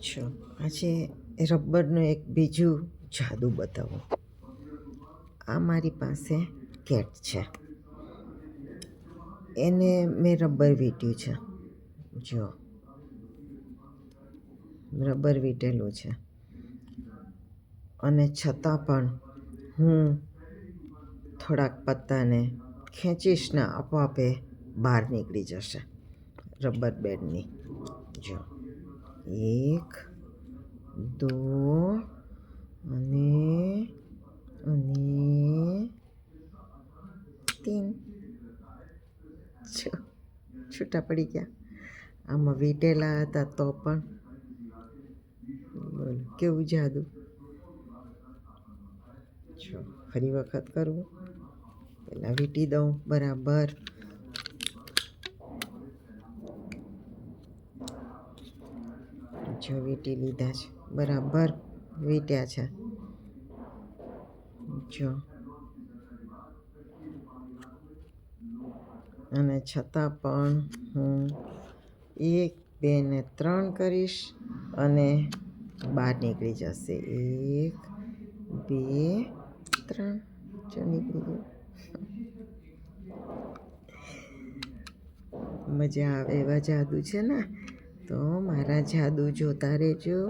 છો. આજે રબરનું એક બીજું જાદુ બતાવો. આ મારી પાસે કેટ છે. એને મેં રબર વીંટ્યું છે. જો. રબર વીંટેલું છે. અને છતાં પણ હું થોડાક પત્તાને ખેંચીશ ને આપોઆપે બહાર નીકળી જશે. રબર બેડની. જો. એક, દો, અને અને તીન. છૂટા પડી ગયા. આમાં વીંટેલા હતા તો પણ. બોલો, કેવું જાદુ? છો ફરી વખત કરવું પહેલાં વીંટી દઉં, બરાબર. જો વીંટી લીધા છે. બરાબર? વીંટ્યા છે. જો. અને છતાં પણ હું એક, બે ને ત્રણ કરીશ અને બહાર નીકળી જશે. એક, બે, ત્રણ. જો નીકળી ગયું. મજા આવે એવા જાદુ છે ને? તો મારા જાદુ જોતા રહેજો.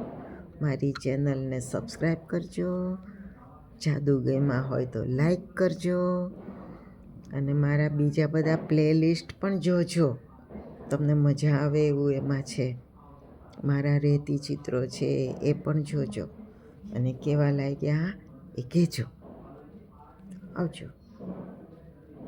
મારી ચેનલને સબસ્ક્રાઈબ કરજો. જાદુ ગેમાં હોય તો લાઈક કરજો. અને મારા બીજા બધા પ્લેલિસ્ટ પણ જોજો. તમને મજા આવે એવું એમાં છે. મારા રેતી ચિત્રો છે એ પણ જોજો. અને કેવા લાગ્યા એ કહેજો. આવજો.